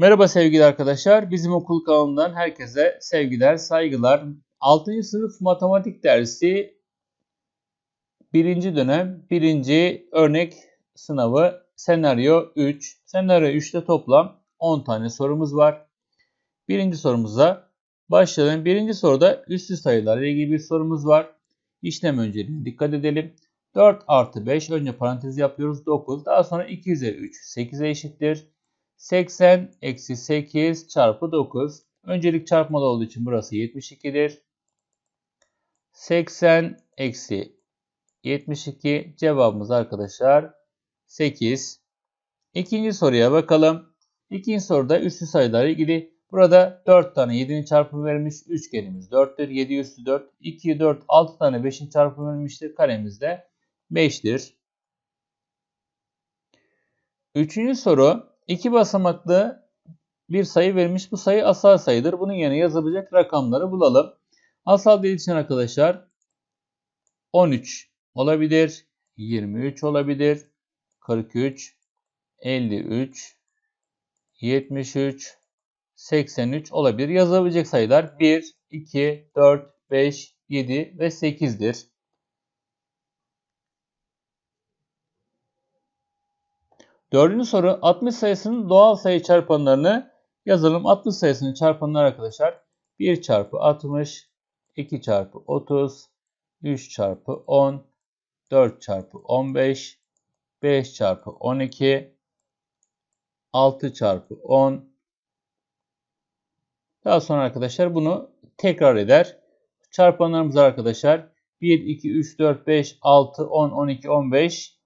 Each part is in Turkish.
Merhaba sevgili arkadaşlar. Bizim okul kanalından herkese sevgiler, saygılar. 6. sınıf matematik dersi 1. dönem 1. örnek sınavı senaryo 3. Senaryo 3'te toplam 10 tane sorumuz var. Birinci sorumuza başlayalım. Birinci soruda üstü sayılarla ilgili bir sorumuz var. İşlem önceliğine dikkat edelim. 4 artı 5 önce parantez yapıyoruz 9. Daha sonra 2 üzeri 3 8'e eşittir. 80 eksi 8 çarpı 9. Öncelik çarpmalı olduğu için burası 72'dir. 80 eksi 72 cevabımız arkadaşlar 8. İkinci soruya bakalım. İkinci soruda üstü sayılarla ilgili burada 4 tane 7'nin çarpımı verilmiş. Üçgenimiz 4'tür. 7 üstü 4. 2, 4, 6 tane 5'in çarpımı verilmiştir. Karemiz de 5'tir. Üçüncü soru İki basamaklı bir sayı vermiş. Bu sayı asal sayıdır. Bunun yerine yazılacak rakamları bulalım. Asal değil için arkadaşlar 13 olabilir, 23 olabilir, 43, 53, 73, 83 olabilir. Yazılabilecek sayılar 1, 2, 4, 5, 7 ve 8'dir. Dördüncü soru 60 sayısının doğal sayı çarpanlarını yazalım. 60 sayısının çarpanları arkadaşlar 1 çarpı 60, 2 çarpı 30, 3 çarpı 10, 4 çarpı 15, 5 çarpı 12, 6 çarpı 10. Daha sonra arkadaşlar bunu tekrar eder. Çarpanlarımız arkadaşlar 1, 2, 3, 4, 5, 6, 10, 12, 15,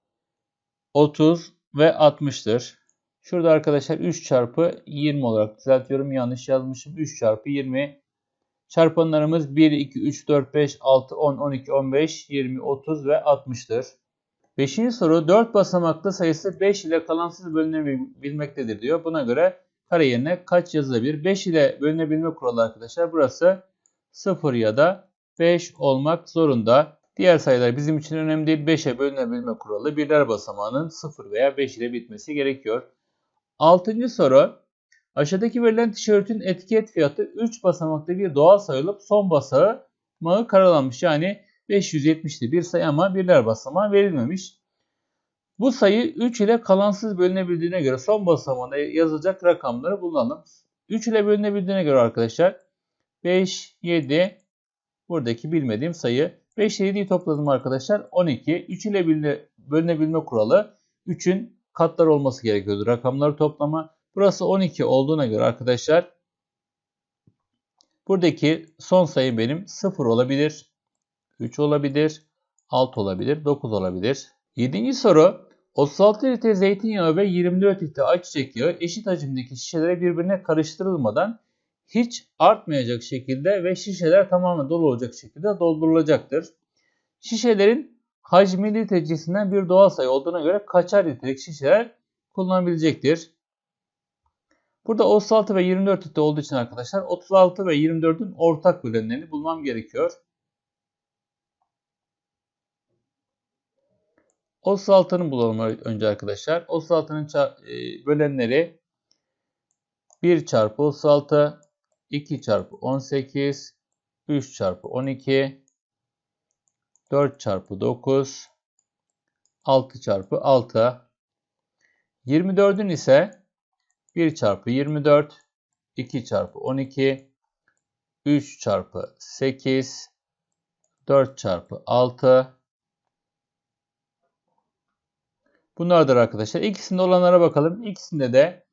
30, ve 60'tır. Şurada arkadaşlar 3 çarpı 20 olarak düzeltiyorum. Yanlış yazmışım. 3 çarpı 20. Çarpanlarımız 1, 2, 3, 4, 5, 6, 10, 12, 15, 20, 30 ve 60'tır. Beşinci soru 4 basamaklı sayısı 5 ile kalansız bölünebilmektedir diyor. Buna göre kare yerine kaç yazılabilir? 5 ile bölünebilme kuralı arkadaşlar burası 0 ya da 5 olmak zorunda. Diğer sayılar bizim için önemli değil. 5'e bölünebilme kuralı birler basamağının 0 veya 5 ile bitmesi gerekiyor. Altıncı soru. Aşağıdaki verilen tişörtün etiket fiyatı 3 basamaklı bir doğal sayı olup son basamağı karalanmış. Yani 570'li bir sayı ama birler basamağı verilmemiş. Bu sayı 3 ile kalansız bölünebildiğine göre son basamağında yazacak rakamları bulunalım. 3 ile bölünebildiğine göre arkadaşlar 5, 7 buradaki bilmediğim sayı 5 ile 7'yi topladım arkadaşlar. 12. 3 ile bölünebilme kuralı 3'ün katlar olması gerekiyordu. Rakamları toplama. Burası 12 olduğuna göre arkadaşlar buradaki son sayı benim 0 olabilir. 3 olabilir. 6 olabilir. 9 olabilir. 7. soru 36 litre zeytinyağı ve 24 litre ayçiçek yağı eşit hacimdeki şişelere birbirine karıştırılmadan hiç artmayacak şekilde ve şişeler tamamen dolu olacak şekilde doldurulacaktır. Şişelerin hacmi litrecisinden bir doğal sayı olduğuna göre kaçar litrelik şişeler kullanılabilecektir. Burada 36 ve 24 litre olduğu için arkadaşlar 36 ve 24'ün ortak bölenlerini bulmam gerekiyor. 36'nın bulalım önce arkadaşlar. 36'nın e, bölenleri 1 çarpı 36 2 çarpı 18, 3 çarpı 12, 4 çarpı 9, 6 çarpı 6. 24'ün ise 1 çarpı 24, 2 çarpı 12, 3 çarpı 8, 4 çarpı 6. Bunlardır arkadaşlar. İkisinde olanlara bakalım. İkisinde de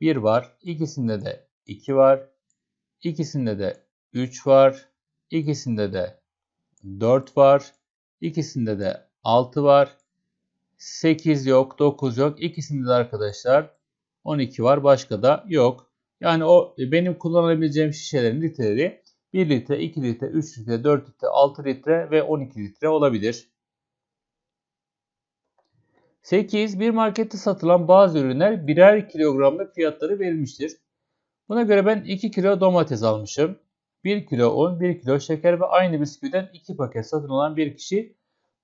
1 var. İkisinde de 2 var. İkisinde de 3 var. İkisinde de 4 var. İkisinde de 6 var. 8 yok, 9 yok. İkisinde de arkadaşlar 12 var. Başka da yok. Yani o benim kullanabileceğim şişelerin litreleri 1 litre, 2 litre, 3 litre, 4 litre, 6 litre ve 12 litre olabilir. 8. Bir markette satılan bazı ürünler birer kilogramlık fiyatları verilmiştir. Buna göre ben 2 kilo domates almışım. 1 kilo un, 1 kilo şeker ve aynı bisküviden 2 paket satın alan bir kişi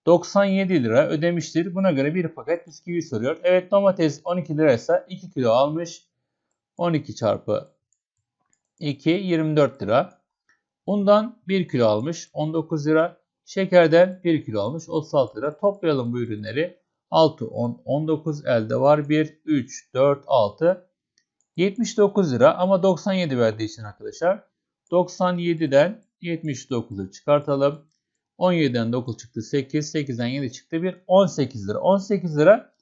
97 lira ödemiştir. Buna göre bir paket bisküvi soruyor. Evet domates 12 liraysa 2 kilo almış. 12 çarpı 2 24 lira. Undan 1 kilo almış 19 lira. Şekerden 1 kilo almış 36 lira. Toplayalım bu ürünleri. 6, 10, 19 elde var. 1, 3, 4, 6. 79 lira ama 97 verdiği için arkadaşlar. 97'den 79'u çıkartalım. 17'den 9 çıktı 8. 8'den 7 çıktı 1. 18 lira. 18 lira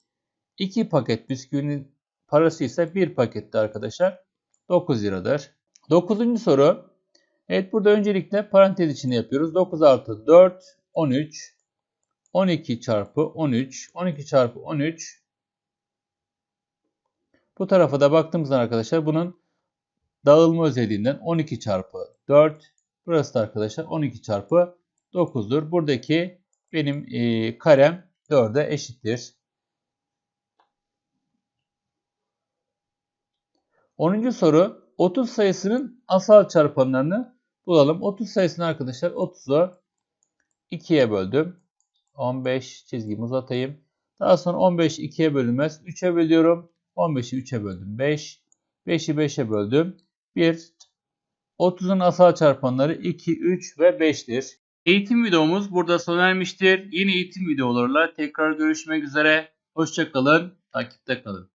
2 paket bisküvinin parası ise 1 pakette arkadaşlar 9 liradır. 9. soru. Evet burada öncelikle parantez içinde yapıyoruz. 9 artı 4 13 12 çarpı 13 12 çarpı 13 bu tarafa da baktığımızda arkadaşlar bunun dağılma özelliğinden 12 çarpı 4 burası da arkadaşlar 12 çarpı 9'dur. Buradaki benim e, karem 4'e eşittir. 10. soru 30 sayısının asal çarpanlarını bulalım. 30 sayısını arkadaşlar 30'u 2'ye böldüm. 15 çizgimi uzatayım. Daha sonra 15 2'ye bölünmez. 3'e bölüyorum. 15'i 3'e böldüm. 5. 5'i 5'e böldüm. 1. 30'un asal çarpanları 2, 3 ve 5'tir. Eğitim videomuz burada sona ermiştir. Yeni eğitim videolarıyla tekrar görüşmek üzere. Hoşçakalın. Takipte kalın.